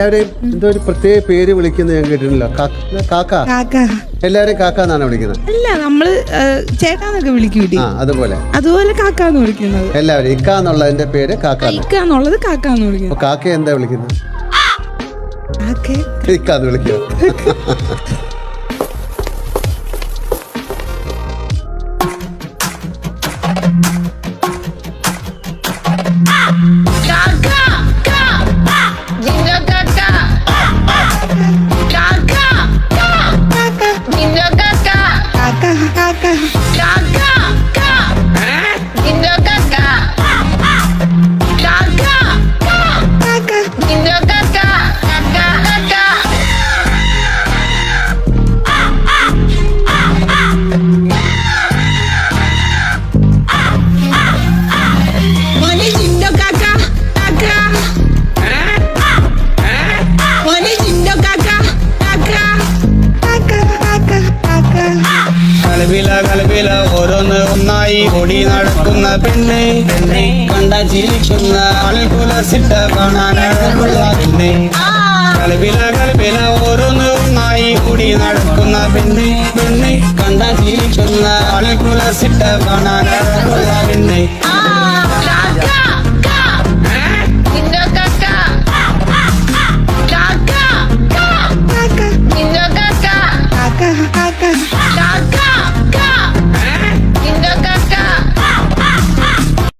എല്ലാവരെയും എന്തോ ഒരു പ്രത്യേക പേര് വിളിക്കുന്നത് ഞാൻ കേട്ടിട്ടില്ല. കാക്ക- കാക്ക? കാക്ക. കാക്ക എന്നാണ് വിളിക്കുന്നത്? അല്ല നമ്മൾ ചേട്ടാന്നൊക്കെ വിളിക്കൂലേ ആ അതുപോലെ. അതുപോലെ കാക്കാന്ന് വിളിക്കുന്നത്. എല്ലാവരും ഇക്ക എന്നുള്ളതിന്റെ പേര് കാക്ക ഇക്ക ഇക്കാന്നുള്ളത് കാക്ക എന്ന് വിളിക്കുന്നത് കാക്ക എന്താ വിളിക്കുന്നത്? കാക്ക ഇക്ക എന്ന് വിളിക്കുക കലവില കലവില ഓരോന്ന് ഒന്നായി ഓടി നടക്കുന്ന പെണ്ണെ. കണ്ട ചിരിക്കുന്ന അൽകുലസിട്ട കാണാനുള്ള പെണ്ണെ. കലവില കലവില ഓരോന്ന് ഒന്നായി ഓടി നടക്കുന്ന പെണ്ണെ. പെണ്ണെ കണ്ട ചിരിക്കുന്ന അൽകുലസിട്ട കാണാനുള്ള പെണ്ണെ. Dog.